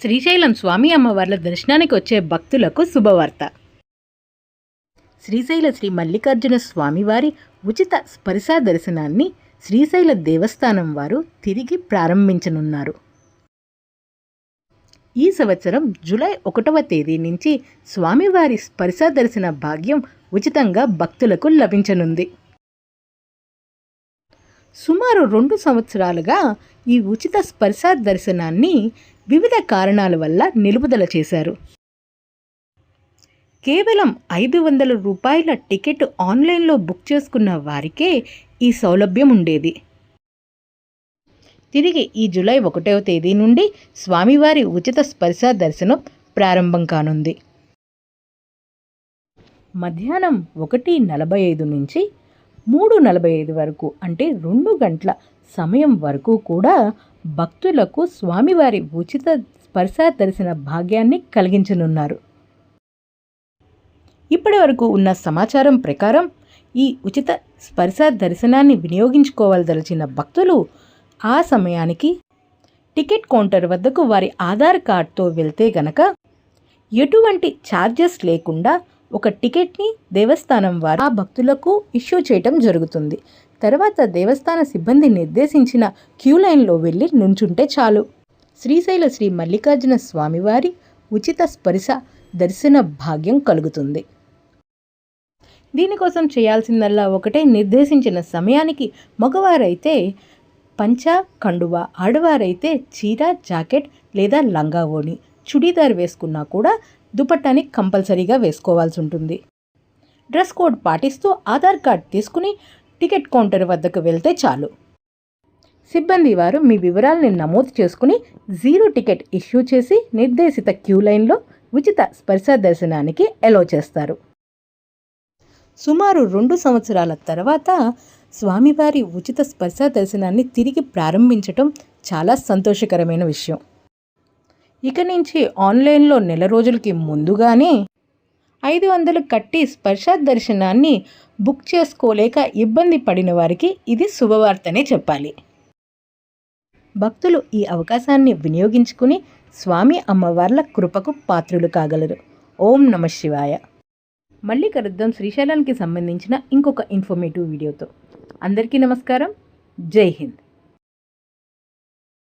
శ్రీశైలం స్వామి అమ్మవార్ల దర్శనానికి వచ్చే భక్తులకు శుభవార్త. శ్రీశైల శ్రీ మల్లికార్జున స్వామివారి ఉచిత స్పరిశా దర్శనాన్ని శ్రీశైల దేవస్థానం వారు తిరిగి ప్రారంభించనున్నారు. ఈ సంవత్సరం జూలై ఒకటవ తేదీ నుంచి స్వామివారి స్పర్శ దర్శన భాగ్యం ఉచితంగా భక్తులకు లభించనుంది. సుమారు రెండు సంవత్సరాలుగా ఈ ఉచిత స్పర్శ దర్శనాన్ని వివిధ కారణాల వల్ల నిలుపుదల చేశారు. కేవలం ఐదు వందల రూపాయల టికెట్ ఆన్లైన్లో బుక్ చేసుకున్న వారికే ఈ సౌలభ్యం ఉండేది. తిరిగి ఈ జూలై ఒకటవ తేదీ నుండి స్వామివారి ఉచిత స్పర్శ దర్శనం ప్రారంభం కానుంది. మధ్యాహ్నం ఒకటి నలభై ఐదు నుంచి మూడు నలభై ఐదు వరకు అంటే రెండు గంటల సమయం వరకు కూడా భక్తులకు స్వామివారి ఉచిత స్పర్శ దర్శన భాగ్యాన్ని కలిగించనున్నారు. ఇప్పటి వరకు ఉన్న సమాచారం ప్రకారం ఈ ఉచిత స్పర్శ దర్శనాన్ని వినియోగించుకోవాలదలిచిన భక్తులు ఆ సమయానికి టికెట్ కౌంటర్ వద్దకు వారి ఆధార్ కార్డ్తో వెళ్తే గనక ఎటువంటి ఛార్జెస్ లేకుండా ఒక టికెట్ని దేవస్థానం వారు ఆ భక్తులకు ఇష్యూ చేయటం జరుగుతుంది. తర్వాత దేవస్థాన సిబ్బంది నిర్దేశించిన క్యూ లైన్లో వెళ్ళి నుంచుంటే చాలు. శ్రీశైల శ్రీ మల్లికార్జున స్వామివారి ఉచిత స్పరిశ దర్శన భాగ్యం కలుగుతుంది. దీనికోసం చేయాల్సిందల్లా ఒకటే నిర్దేశించిన సమయానికి మగవారైతే పంచ కండువ ఆడవారైతే చీర జాకెట్ లేదా లంగా ఓణి చుడీదార్ వేసుకున్నా కూడా దుపట్టాని కంపల్సరీగా వేసుకోవాల్సి ఉంటుంది డ్రెస్ కోడ్ పాటిస్తూ ఆధార్ కార్డ్ తీసుకుని టికెట్ కౌంటర్ వద్దకు వెళ్తే చాలు. సిబ్బంది వారు మీ వివరాలని నమోదు చేసుకుని జీరో టికెట్ ఇష్యూ చేసి నిర్దేశిత క్యూ లైన్లో ఉచిత స్పర్శ దర్శనానికి ఎలో చేస్తారు. సుమారు రెండు సంవత్సరాల తర్వాత స్వామివారి ఉచిత స్పర్శ దర్శనాన్ని తిరిగి ప్రారంభించటం చాలా సంతోషకరమైన విషయం. ఇక నుంచి ఆన్లైన్లో నెల రోజులకి ముందుగానే ఐదు వందలు కట్టి స్పర్శ దర్శనాన్ని బుక్ చేసుకోలేక ఇబ్బంది పడిన వారికి ఇది శుభవార్తనే చెప్పాలి. భక్తులు ఈ అవకాశాన్ని వినియోగించుకుని స్వామి అమ్మవార్ల కృపకు పాత్రులు కాగలరు. ఓం నమ శివాయ. మళ్ళీ కలుద్దాం శ్రీశైలానికి సంబంధించిన ఇంకొక ఇన్ఫర్మేటివ్ వీడియోతో. అందరికీ నమస్కారం. జై హింద్.